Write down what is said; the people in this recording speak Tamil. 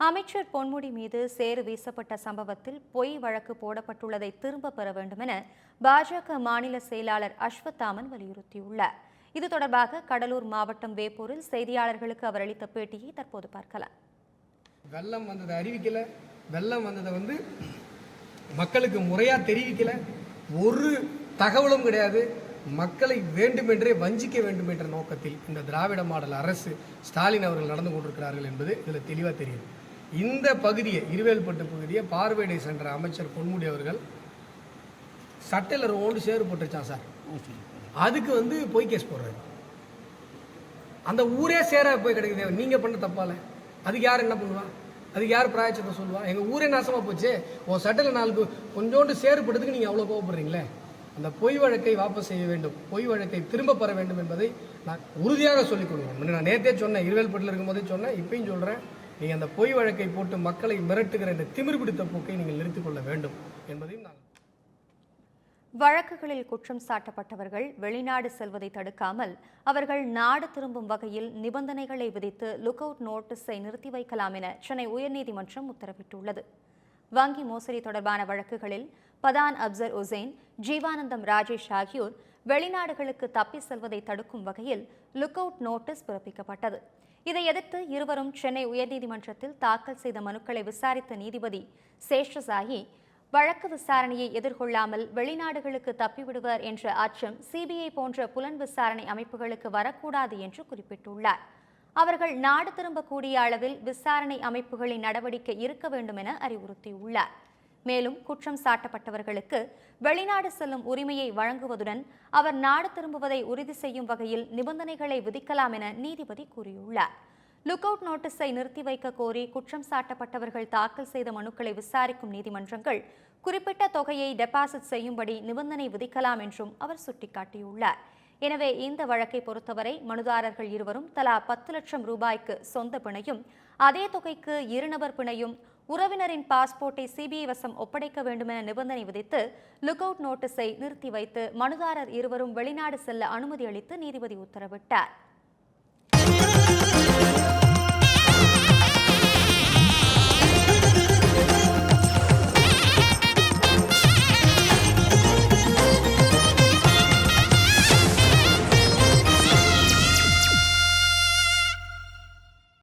அமைச்சர் பொன்முடி மீது சேறு வீசப்பட்ட சம்பவத்தில் பொய் வழக்கு போடப்பட்டுள்ளதை திரும்பப் பெற வேண்டும் என பாஜக மாநில செயலாளர் அஸ்வத்தாமன் வலியுறுத்தியுள்ளார். இது தொடர்பாக கடலூர் மாவட்டம் வேப்பூரில் செய்தியாளர்களுக்கு அவர் அளித்த பேட்டியை தற்போது பார்க்கலாம். வெள்ளம் வந்ததை அறிவிக்கல. வெள்ளம் வந்ததை வந்து மக்களுக்கு முறையாக தெரிவிக்கல. ஒரு தகவலும் கிடையாது. மக்களை வேண்டுமென்றே வஞ்சிக்க வேண்டும் என்ற நோக்கத்தில் இந்த திராவிட மாடல் அரசு ஸ்டாலின் அவர்கள் நடந்து கொண்டிருக்கிறார்கள் என்பது இதில் தெளிவாக தெரியுது. இந்த பகுதியை இருவேல்பட்டு பகுதியை பார்வையிட சென்ற அமைச்சர் பொன்முடி அவர்கள் சட்டையில் ஓண்டு சேறு போட்டுருச்சான் சார். அதுக்கு வந்து பொய் கேஸ் போடுறாரு. அந்த ஊரே சேர போய் கிடைக்குது. நீங்கள் பண்ண தப்பால. அதுக்கு யார் என்ன பண்ணுவா? அதுக்கு யார் பிராயச்சத்தை சொல்லுவா? எங்கள் ஊரே நாசமாக போச்சு. உன் சட்டையில் நாளுக்கு கொஞ்சோண்டு சேறுபட்டதுக்கு நீங்கள் அவ்வளோ கோவப்படுறீங்களே? அந்த பொய் வழக்கை வாபஸ் செய்ய வேண்டும். பொய் வழக்கை திரும்ப பெற வேண்டும் என்பதை நான் உறுதியாக சொல்லிக் கொடுக்கிறேன் நான் நேற்றே சொன்னேன். இருவேல்பட்டில் இருக்கும்போதே சொன்னேன். இப்பயும் சொல்கிறேன் நீங்கள் அந்த பொய் வழக்கை போட்டு மக்களை மிரட்டுகிற இந்த திமிர் பிடித்த போக்கை நீங்கள் நிறுத்திக் கொள்ள வேண்டும் என்பதையும் நாங்கள் வழக்குகளில் குற்றம் சாட்டப்பட்டவர்கள் வெளிநாடு செல்வதை தடுக்காமல் அவர்கள் நாடு திரும்பும் வகையில் நிபந்தனைகளை விதித்து லுக் அவுட் நோட்டீஸை நிறுத்தி வைக்கலாம் என சென்னை உயர்நீதிமன்றம் உத்தரவிட்டுள்ளது. வங்கி மோசடி தொடர்பான வழக்குகளில் பதான் அப்சர் உசேன் ஜீவானந்தம் ராஜேஷ் ஆகியோர் வெளிநாடுகளுக்கு தப்பி செல்வதை தடுக்கும் வகையில் லுக் அவுட் நோட்டீஸ் பிறப்பிக்கப்பட்டது. இதை எதிர்த்து இருவரும் சென்னை உயர்நீதிமன்றத்தில் தாக்கல் செய்த மனுக்களை விசாரித்த நீதிபதி சேஷசாஹி வழக்கு விசாரணையை எதிர்கொள்ளாமல் வெளிநாடுகளுக்கு தப்பிவிடுவர் என்ற அச்சம் சிபிஐ போன்ற புலன் விசாரணை அமைப்புகளுக்கு வரக்கூடாது என்று குறிப்பிட்டுள்ளார். அவர்கள் நாடு திரும்பக்கூடிய அளவில் விசாரணை அமைப்புகளின் நடவடிக்கை இருக்க வேண்டும் என அறிவுறுத்தியுள்ளார். மேலும் குற்றம் சாட்டப்பட்டவர்களுக்கு வெளிநாடு செல்லும் உரிமையை வழங்குவதுடன் அவர் நாடு திரும்புவதை உறுதி செய்யும் வகையில் நிபந்தனைகளை விதிக்கலாம் என நீதிபதி கூறியுள்ளார். லுக் அவுட் நோட்டீஸை நிறுத்தி வைக்க கோரி குற்றம் சாட்டப்பட்டவர்கள் தாக்கல் செய்த மனுக்களை விசாரிக்கும் நீதிமன்றங்கள் குறிப்பிட்ட தொகையை டெபாசிட் செய்யும்படி நிபந்தனை விதிக்கலாம் என்றும் அவர் சுட்டிக்காட்டியுள்ளார். எனவே இந்த வழக்கை பொறுத்தவரை மனுதாரர்கள் இருவரும் தலா பத்து லட்சம் ரூபாய்க்கு சொந்த பிணையும் அதே தொகைக்கு இருநபர் பிணையும் உறவினரின் பாஸ்போர்ட்டை சிபிஐ வசம் ஒப்படைக்க வேண்டுமென நிபந்தனை விதித்து லுக் அவுட் நோட்டீஸை நிறுத்தி வைத்து மனுதாரர் இருவரும் வெளிநாடு செல்ல அனுமதி அளித்து நீதிபதி உத்தரவிட்டார்.